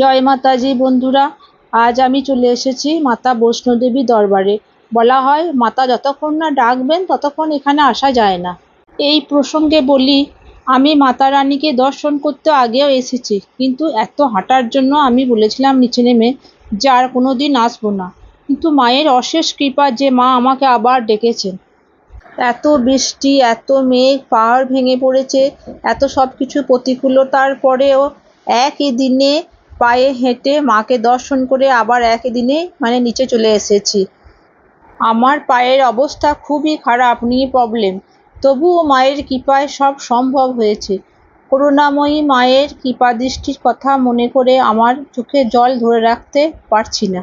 জয় মাতাজি বন্ধুরা, আজ আমি চলে এসেছি মাতা বৈষ্ণোদেবী দরবারে। বলা হয়, মাতা যতক্ষণ না ডাকবেন, ততক্ষণ এখানে আসা যায় না। এই প্রসঙ্গে বলি, আমি মাতা রানীকে দর্শন করতে আগেও এসেছি, কিন্তু এত হাঁটার জন্য আমি বলেছিলাম নিচে নেমে, যে আর কোনো দিন আসব না। কিন্তু মায়ের অশেষ কৃপা যে মা আমাকে আবার ডেকেছেন। এত বৃষ্টি, এত মেঘ, পাহাড় ভেঙে পড়েছে, এত সব কিছু প্রতিকূলতার পরেও একই দিনে পায়ে হেঁটে মাকে দর্শন করে আবার একই দিনে মানে নিচে চলে এসেছি। আমার পায়ের অবস্থা খুবই খারাপ, নিয়ে প্রবলেম তবুও মায়ের কৃপায় সব সম্ভব হয়েছে। করুণাময়ী মায়ের কৃপা দৃষ্টির কথা মনে করে আমার চোখে জল ধরে রাখতে পারছি না।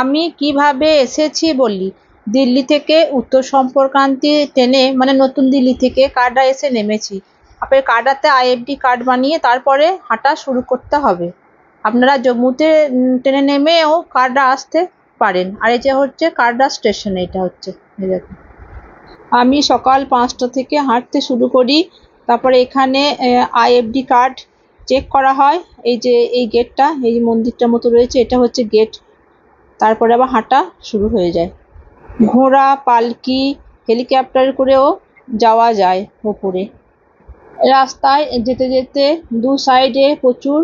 আমি কীভাবে এসেছি বলি? দিল্লি থেকে উত্তর সম্পর্কান্তি ট্রেনে মানে নতুন দিল্লি থেকে কার্ডা এসে নেমেছি। আপনার কার্ডাতে আইএফডি কার্ড বানিয়ে তারপরে হাঁটা শুরু করতে হবে। আপনারা জম্মুতে ট্রেনে নেমেও কার্ডা আসতে পারেন। আর এই যে হচ্ছে কার্ডা স্টেশন এটা হচ্ছে। আমি সকাল পাঁচটা থেকে হাঁটতে শুরু করি। তারপরে এখানে আইএফডি কার্ড চেক করা হয়। এই যে, এই গেটটা এই মন্দিরটার মতো রয়েছে, এটা হচ্ছে গেট তারপরে আবার হাঁটা শুরু হয়ে যায়। ঘোড়া, পালকি হেলিকপ্টার করেও যাওয়া যায় ওপরে। রাস্তায় যেতে যেতে দু সাইডে প্রচুর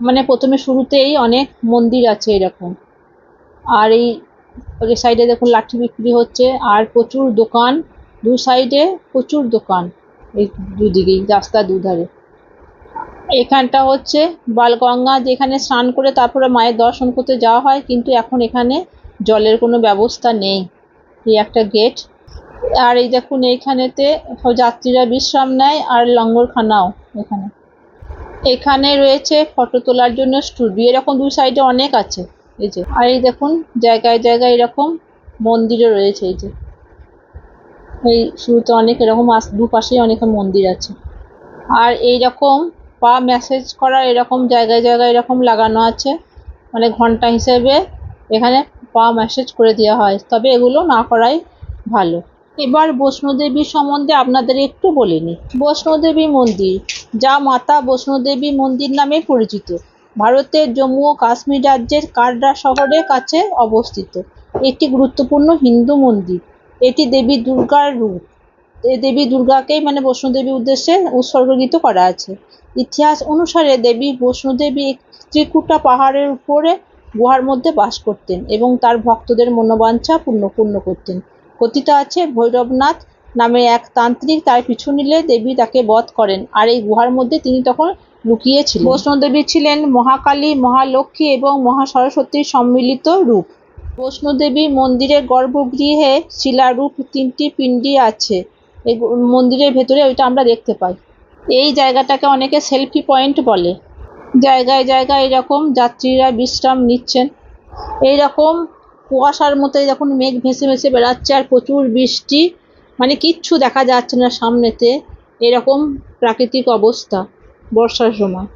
মানে প্রথমে শুরুতেই অনেক মন্দির আছে এরকম। আর এই সাইডে দেখুন লাঠি বিক্রি হচ্ছে, আর প্রচুর দোকান। দু সাইডে প্রচুর দোকান এই দুদিকেই রাস্তার দুধারে। এখানটা হচ্ছে বালগঙ্গা, যেখানে স্নান করে তারপরে মায়ের দর্শন করতে যাওয়া হয়, কিন্তু এখন এখানে জলের কোনো ব্যবস্থা নেই। এই একটা গেট আর এই দেখুন এইখানেতে সব যাত্রীরা বিশ্রাম নেয়, আর লঙ্গরখানাও এখানে। এখানে রয়েছে ফটো তোলার জন্য স্টুডিও এরকম দুই সাইডে অনেক আছে, এই যে। আর এই দেখুন, জায়গায় জায়গায় এরকম মন্দিরও রয়েছে, এই যে। এই শুরুতে অনেক এরকম দুপাশেই অনেক মন্দির আছে। আর এই রকম পা ম্যাসেজ করা এরকম জায়গায় জায়গায় এরকম লাগানো আছে। মানে ঘণ্টা হিসেবে এখানে পা ম্যাসেজ করে দেওয়া হয়। তবে এগুলো না করাই ভালো। এবার বৈষ্ণোদেবী সম্বন্ধে আপনাদের একটু বলে নিই। বৈষ্ণোদেবী মন্দির, যা মাতা বৈষ্ণোদেবী মন্দির নামে পরিচিত। ভারতের জম্মু ও কাশ্মীর রাজ্যের কাটরা শহরের কাছে অবস্থিত। একটি গুরুত্বপূর্ণ হিন্দু মন্দির। এটি দেবী দুর্গার রূপ। দেবী দুর্গাকেই মানে বৈষ্ণোদেবীর উদ্দেশ্যে উৎসর্গীত করা আছে। ইতিহাস অনুসারে দেবী বৈষ্ণোদেবী ত্রিকুটা পাহাড়ের উপরে গুহার মধ্যে বাস করতেন এবং তার ভক্তদের মনোবাঞ্ছা পূর্ণ পূর্ণ করতেন। কথিত আছে ভৈরবনাথ নামে এক তান্ত্রিক তার পিছু নিলে দেবী তাকে বধ করেন। আর এই গুহার মধ্যে তিনি তখন লুকিয়েছিলেন। বৈষ্ণোদেবী ছিলেন মহাকালী মহালক্ষ্মী এবং মহা সরস্বতীর সম্মিলিত রূপ। বৈষ্ণোদেবী মন্দিরের গর্ভগৃহে শিলারূপ তিনটি পিণ্ডি আছে। এই মন্দিরের ভেতরে ওইটা আমরা দেখতে পাই। এই জায়গাটাকে অনেকে সেলফি পয়েন্ট বলে। জায়গায় জায়গায় এরকম যাত্রীরা বিশ্রাম নিচ্ছেন। এই রকম কুয়াশার মতো যখন মেঘ ভেসে ভেসে বেড়াচ্ছে আর প্রচুর বৃষ্টি মানে কিচ্ছু দেখা যাচ্ছে না সামনেতে, এরকম প্রাকৃতিক অবস্থা বর্ষার সময়।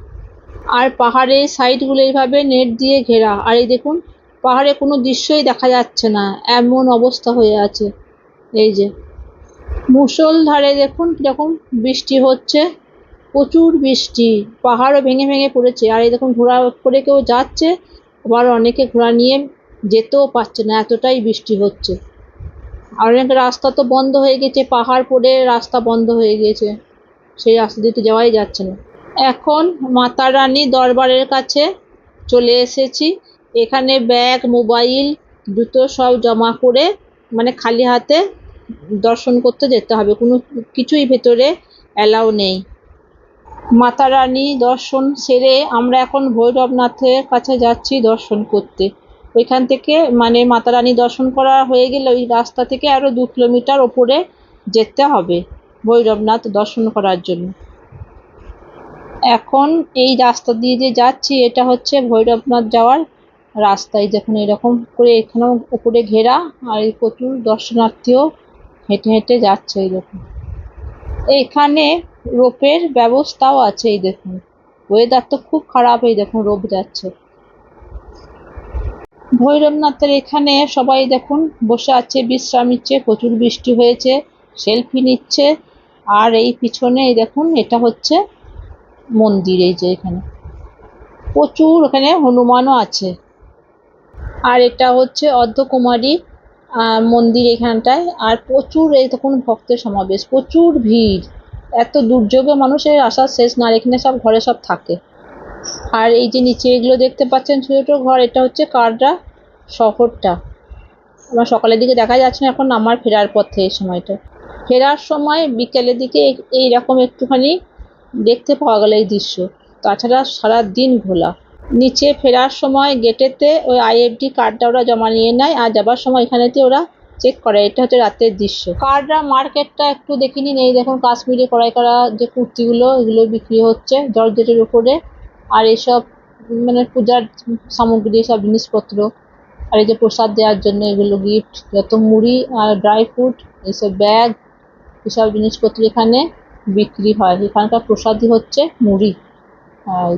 আর পাহাড়ের সাইডগুলো এইভাবে নেট দিয়ে ঘেরা, আর এই দেখুন, পাহাড়ে কোনো দৃশ্যই দেখা যাচ্ছে না, এমন অবস্থা হয়ে আছে। এই যে মুষলধারে দেখুন কীরকম বৃষ্টি হচ্ছে, প্রচুর বৃষ্টি, পাহাড়ও ভেঙে ভেঙে পড়েছে। আর এই দেখুন ঘোড়া করে কেউ যাচ্ছে, আবার অনেকে ঘোড়া নিয়ে যেতেও পারছে না, এতটাই বৃষ্টি হচ্ছে। আর অনেক রাস্তা তো বন্ধ হয়ে গেছে, পাহাড় পড়ে রাস্তা বন্ধ হয়ে গেছে, সেই রাস্তা দিয়ে তো যাওয়াই যাচ্ছে না। এখন মাতা রানী দরবারের কাছে চলে এসেছি। এখানে ব্যাগ, মোবাইল, জুতো সব জমা করে মানে খালি হাতে দর্শন করতে যেতে হবে। কোনো কিছুই ভেতরে অ্যালাউ নেই। মাতা রানী দর্শন সেরে আমরা এখন ভৈরবনাথের কাছে যাচ্ছি দর্শন করতে। ওইখান থেকে মানে মাতা রানী দর্শন করা হয়ে গেলে ওই রাস্তা থেকে আরও দু কিলোমিটার ওপরে যেতে হবে ভৈরবনাথ দর্শন করার জন্য। এখন এই রাস্তা দিয়ে যে যাচ্ছি, এটা হচ্ছে ভৈরবনাথ যাওয়ার রাস্তায় দেখুন এরকম করে এখানেও উপরে ঘেরা আর এই প্রচুর দর্শনার্থীও হেঁটে হেঁটে যাচ্ছে এই দেখুন। এখানে রোপের ব্যবস্থাও আছে এই দেখুন। ওয়েদার তো খুব খারাপ এই দেখুন রোপ যাচ্ছে। ভৈরবনাথের এখানে সবাই দেখুন বসে আছে, বিশ্রাম নিচ্ছে, প্রচুর বৃষ্টি হয়েছে সেলফি নিচ্ছে, আর এই পিছনে দেখুন, এটা হচ্ছে মন্দির এই যে এখানে। প্রচুর ওখানে হনুমানও আছে। আর এটা হচ্ছে অর্ধকুমারী মন্দির এখানটায়, আর প্রচুর এই তখন ভক্তের সমাবেশ, প্রচুর ভিড়। এত দুর্যোগে মানুষের আসার শেষ না এখানে সব ঘরে সব থাকে। আর এই যে নিচে এগুলো দেখতে পাচ্ছেন, ছোট ছোট ঘর, এটা হচ্ছে কাররা শহরটা। আমার সকালের দিকে দেখা যাচ্ছে না এখন আমার ফেরার পথে এই সময়টা। ফেরার সময় বিকেলের দিকে এই- এইরকম একটুখানি দেখতে পাওয়া গেল এই দৃশ্য। তাছাড়া সারা দিন ঘোলা নিচে ফেরার সময় গেটেতে ওই আইএফডি কার্ডটা ওরা জমা নিয়ে নেয়, আর যাবার সময় এখানেতে ওরা চেক করে। এটা হচ্ছে রাতের দৃশ্য। কার্ডরা মার্কেটটা একটু দেখে নিন। এই দেখুন, কাশ্মীরে কড়াই করা যে কুর্তিগুলো, এগুলো বিক্রি হচ্ছে জর্জেটের উপরে। আর এসব মানে পূজার সামগ্রী, সব জিনিসপত্র। আর এই যে প্রসাদ দেওয়ার জন্য এগুলো গিফট যত মুড়ি আর ড্রাই ফ্রুট এসব ব্যাগ এসব জিনিসপত্র এখানে বিক্রি হয়। এখানকার প্রসাদই হচ্ছে মুড়ি। আর